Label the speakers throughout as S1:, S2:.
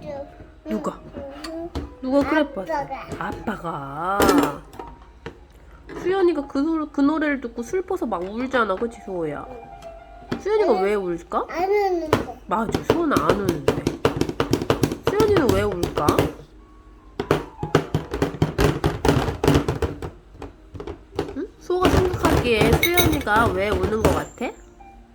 S1: 줘.
S2: 누가?
S1: 응.
S2: 누가 그래 봤어?
S1: 아빠가.
S2: 아빠가. 수연이가 그, 노, 그 노래를 듣고 슬퍼서 막 울잖아, 그치 소호야? 수연이가 왜 울까?
S1: 안 오는데.
S2: 맞아, 수연아 안 우는데. 수연이는 왜 울까? 응? 수호가 생각하기에 수연이가 왜 우는 것 같아?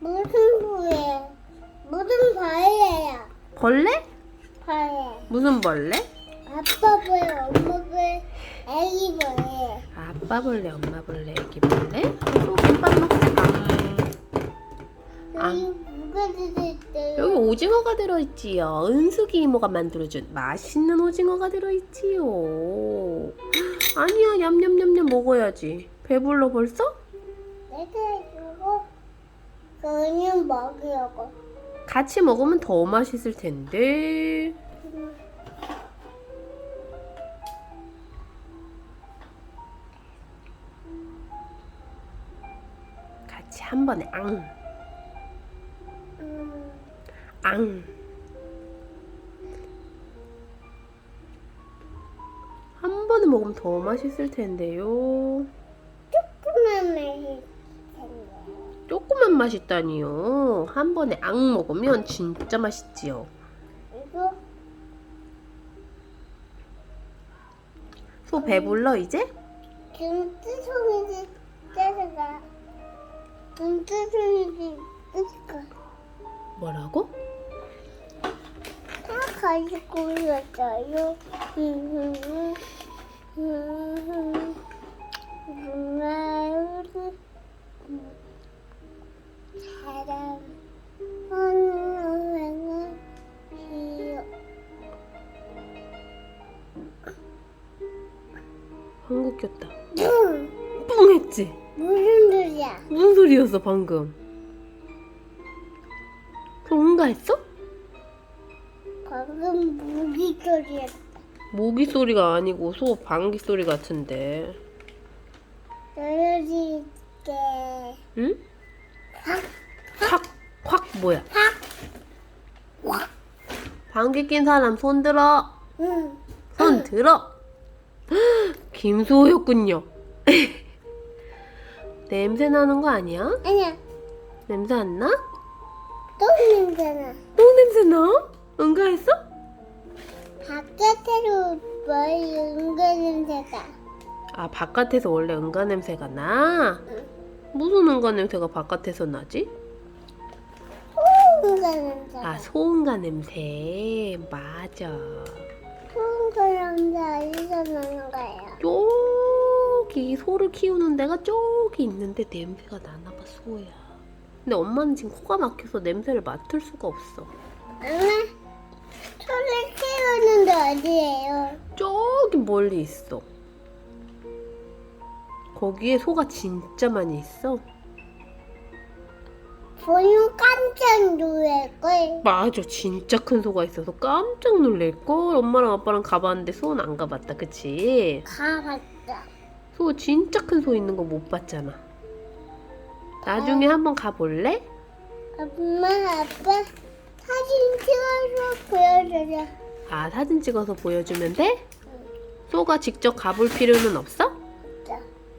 S1: 무슨 부에? 무슨 벌레야?
S2: 벌레?
S1: 벌레.
S2: 무슨 벌레?
S1: 아빠 벌레, 엄마 벌레, 애기 벌레.
S2: 아빠 벌레, 엄마 벌레, 애기 벌레? 수호 김밥 먹자. 아.
S1: 여기 누가 들어있대요?
S2: 여기 오징어가 들어있지요. 은숙이 이모가 만들어준 맛있는 오징어가 들어있지요. 아니야, 냠냠냠냠 먹어야지. 배불러 벌써?
S1: 내가 해주고 그냥 먹으려고.
S2: 같이 먹으면 더 맛있을 텐데. 같이 한 번에 앙,
S1: 음,
S2: 앙. 한 번에 먹으면 더 맛있을 텐데요. 맛있다니요. 한 번에 앙 먹으면 진짜 맛있지요. 소 배불러 이제?
S1: 김치송이지 떼서가. 김치송이지 떼서가.
S2: 뭐라고?
S1: 다 가지고 있었어요. 음,
S2: 한국 꼈다. 뿡했지?
S1: 무슨 소리야?
S2: 무슨 소리였어 방금? 그런가 했어?
S1: 방금 무기 소리야.
S2: 모기 소리가 아니고 소 방귀 소리 같은데.
S1: 떨어질게.
S2: 응?
S1: 확,
S2: 확, 확 뭐야?
S1: 확.
S2: 방귀 낀 사람 손 들어.
S1: 응.
S2: 손 들어. 김소호였군요. 냄새 나는 거 아니야?
S1: 아니야.
S2: 냄새 안 나?
S1: 또 냄새나.
S2: 또 냄새 나? 응가했어?
S1: 바깥으로 머리 은근 냄새가.
S2: 아 바깥에서 원래 응가 냄새가 나?
S1: 응.
S2: 무슨 응가 냄새가 바깥에서 나지?
S1: 은근 냄새.
S2: 아 소응가 냄새 맞아
S1: 푸른 냄새 어디서 나는 거예요?
S2: 저기 소를 키우는 데가 저기 있는데 냄새가 나나봐 소야 근데 엄마는 지금 코가 막혀서 냄새를 맡을 수가 없어
S1: 엄마, 소를 키우는데 어디예요?
S2: 저기 멀리 있어 거기에 소가 진짜 많이 있어
S1: 보면 깜짝 놀랄걸.
S2: 맞아 진짜 큰 소가 있어서 깜짝 놀랄걸 엄마랑 아빠랑 가봤는데 소는 안 가봤다 그치?
S1: 가봤다.
S2: 소 진짜 큰 소 있는 거 못 봤잖아 나중에 한번 가볼래?
S1: 엄마, 아빠 사진 찍어서 보여줘요.
S2: 아 사진 찍어서 보여주면 돼? 소가 직접 가볼 필요는 없어?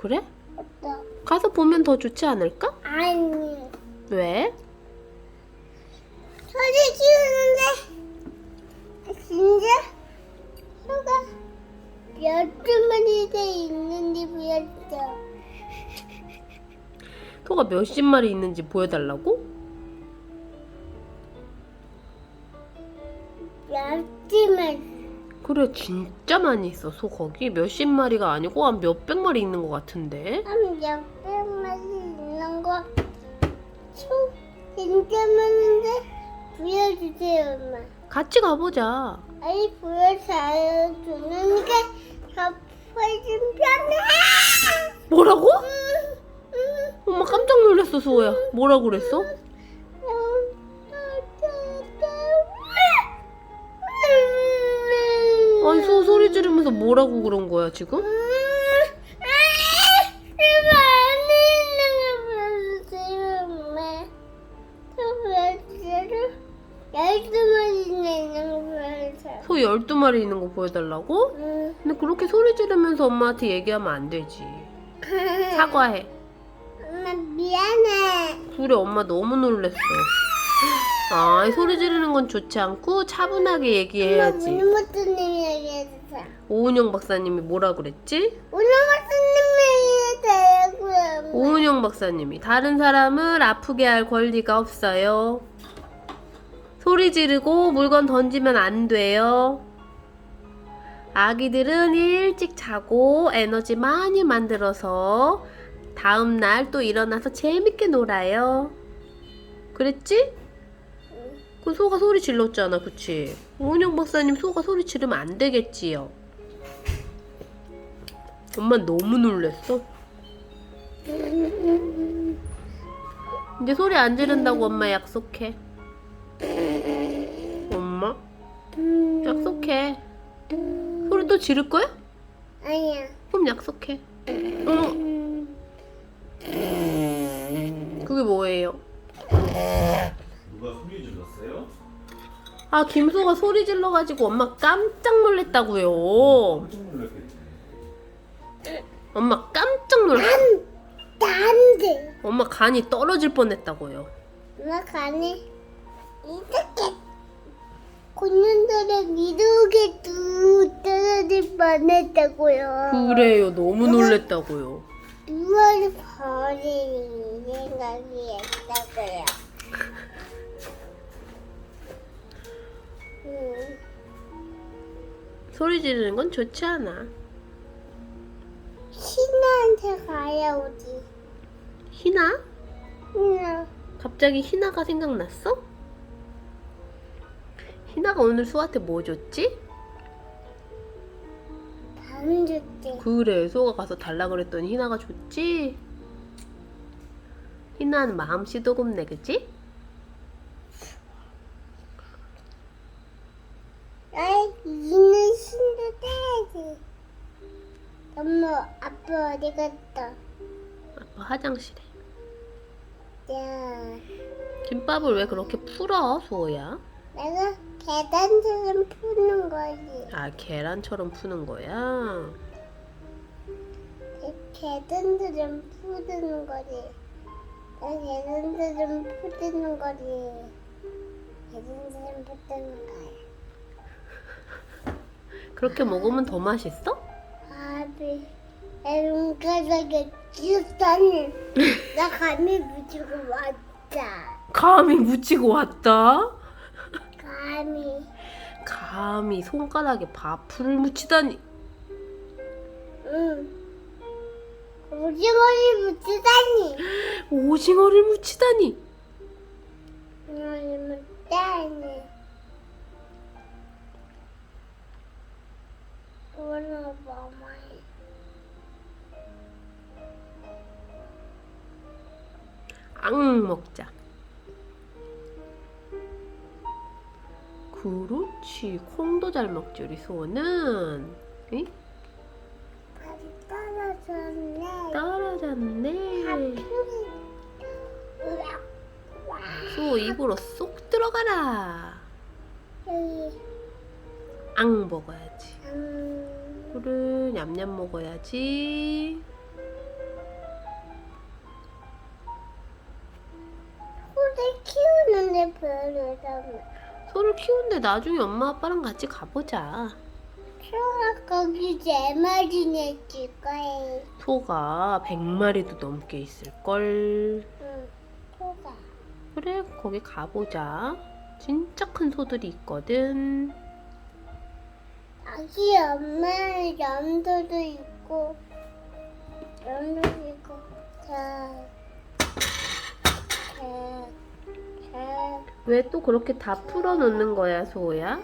S2: 그래?
S1: 없다.
S2: 가서 보면 더 좋지 않을까?
S1: 아니.
S2: 왜?
S1: 소를 키우는데 진짜 소가 몇 마리 돼 있는지 보여줘.
S2: 소가 몇십 마리 있는지 보여달라고? 그래 진짜 많이 있어 소 거기 몇십 마리가 아니고 한 몇백 마리 있는 것 같은데
S1: 한 몇백 마리 있는 거. 소 진짜 많은데 보여주세요, 엄마.
S2: 같이 가보자
S1: 아니. 주는게 더 훨씬 편해.
S2: 뭐라고? 엄마 깜짝 놀랐어 소야 뭐라고 그랬어? 지르면서 뭐라고 그런 거야 지금?
S1: 열두 마리 있는 거 보여줘.
S2: 소 12마리 있는 거 보여달라고?
S1: 응.
S2: 근데 그렇게 소리 지르면서 엄마한테 얘기하면 안 되지. 사과해.
S1: 엄마 미안해.
S2: 그래, 엄마 너무 놀랬어. 아, 이 소리 지르는 건 좋지 않고 차분하게 얘기해야지.
S1: 문무스님이 얘기해주세요.
S2: 오은영 박사님이 뭐라 그랬지?
S1: 문무스님이 얘기해주세요.
S2: 오은영 박사님이 다른 사람을 아프게 할 권리가 없어요. 소리 지르고 물건 던지면 안 돼요. 아기들은 일찍 자고 에너지 많이 만들어서 다음 날 또 일어나서 재밌게 놀아요. 그랬지? 그 소가 소리 질렀잖아, 그치? 오은영 박사님 소가 소리 지르면 안 되겠지요. 엄마 너무 놀랬어. 이제 소리 안 지른다고 엄마 약속해. 엄마? 약속해. 소리 또 지를 거야?
S1: 아니야.
S2: 그럼 약속해. 어머, 그게 뭐예요?
S3: 누가 소리 질렀어요?
S2: 아, 김소가 소리 질러가지고 엄마 깜짝 놀랬다고요.
S3: 깜짝 놀랐겠지.
S2: 엄마 깜짝 놀랐.
S1: 나한테.
S2: 엄마 간이 떨어질 뻔했다고요.
S1: 엄마 가네. 이렇게 곤년들은 이렇게 뚝 떨어질 뻔했다고요.
S2: 그래요, 너무 놀랬다고요.
S1: 누워를 버리는 생각이 했다고요.
S2: 소리 지르는 건 좋지 않아.
S1: 신나한테 가야 오지.
S2: 희나?
S1: 신나.
S2: 갑자기 희나가 생각났어? 희나가 오늘 수아한테 뭐 줬지?
S1: 밥 줄게.
S2: 그래, 수아가 가서 달라 그랬더니 희나가 줬지? 희나는 마음씨 도곱네, 그치?
S1: 아이, 이는 신도 떼야지. 엄마, 아빠 어디 갔다?
S2: 아빠 화장실에.
S1: 야,
S2: 김밥을 왜 그렇게 풀어, 수호야?
S1: 내가 계단처럼 푸는 거지.
S2: 아, 계란처럼 푸는 거야?
S1: 계단처럼 푸는 거지. 나 계단처럼 푸는 거지. 계단처럼 푸는 거야.
S2: 그렇게 먹으면 더 맛있어?
S1: 아비, 내 눈가락에 끼었다니. 나 감이 묻히고 왔다.
S2: 감이 묻히고 왔다?
S1: 감이.
S2: 감히 손가락에 밥풀을 묻히다니.
S1: 응. 오징어를 묻히다니.
S2: 오징어를 묻히다니.
S1: 오징어를 묻다니.
S2: 앙 먹자. 그렇지. 콩도 잘 먹지 우리 소는. 응?
S1: 밥이 떨어졌네.
S2: 떨어졌네.
S1: 밥풀이. 으악. 와.
S2: 소 입으로 쏙 들어가라.
S1: 여기.
S2: 앙 먹어야지.
S1: 음.
S2: 그래 냠냠 먹어야지.
S1: 소를 키우는데 별로
S2: 소를 키우는데 나중에 엄마 아빠랑 같이 가보자.
S1: 소가 거기 네 마리나 있을 거예요.
S2: 소가 100마리도 넘게 있을걸.
S1: 응, 소가.
S2: 그래, 거기 가보자. 진짜 큰 소들이 있거든.
S1: 아기 엄마는 염도도 있고, 염도도 있고,
S2: 왜 또 그렇게 다 풀어놓는 거야, 소야?
S1: 자.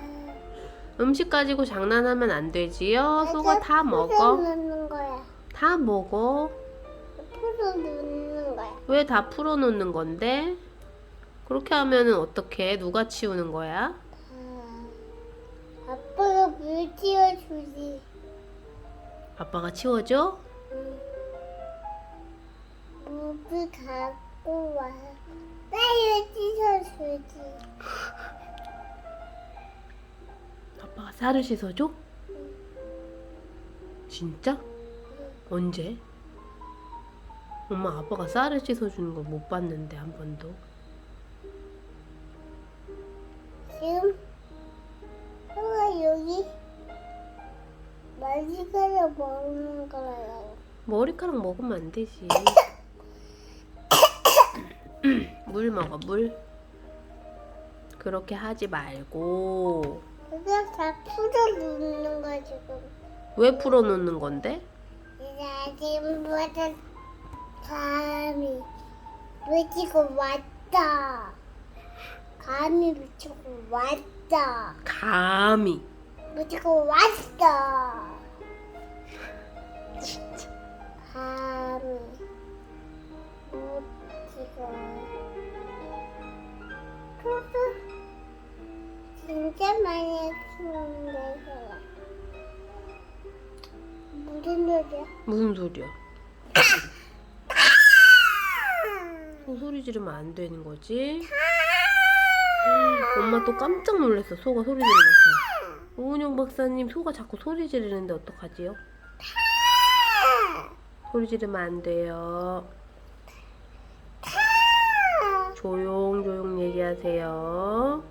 S2: 음식 가지고 장난하면 안 되지요? 소가 다 먹어.
S1: 풀어놓는 거야.
S2: 다 먹어.
S1: 풀어놓는 거야.
S2: 왜 다 풀어놓는 건데? 그렇게 하면은 어떻게? 누가 치우는 거야?
S1: 자, 아빠가 물 띄워주지.
S2: 아빠가 치워줘?
S1: 응. 물을 갖고 와서 빨리 씻어주지.
S2: 쌀을 씻어줘? 진짜? 언제? 엄마 아빠가 쌀을 씻어주는 걸못 봤는데 한 번도.
S1: 지금 여기 마지막에 먹는 거예요.
S2: 머리카락 먹으면 안 되지. 물 먹어, 물. 그렇게 하지 말고.
S1: 그게 다 풀어 놓는 거 지금.
S2: 왜 풀어놓는 건데?
S1: 이제 아침부터 감이 미치고 왔다. 감이 미치고 왔다.
S2: 감히.
S1: 미치고 왔다. 감이 미치고. 그래서 진짜 많이 키우는데 무슨 소리야?
S2: 무슨 소리야? 소 소리 지르면 안 되는 거지? 엄마 또 깜짝 놀랐어. 소가 소리 질러서. 오은영 박사님 소가 자꾸 소리 지르는데 어떡하지요? 소리 지르면 안 돼요. 조용조용 얘기하세요.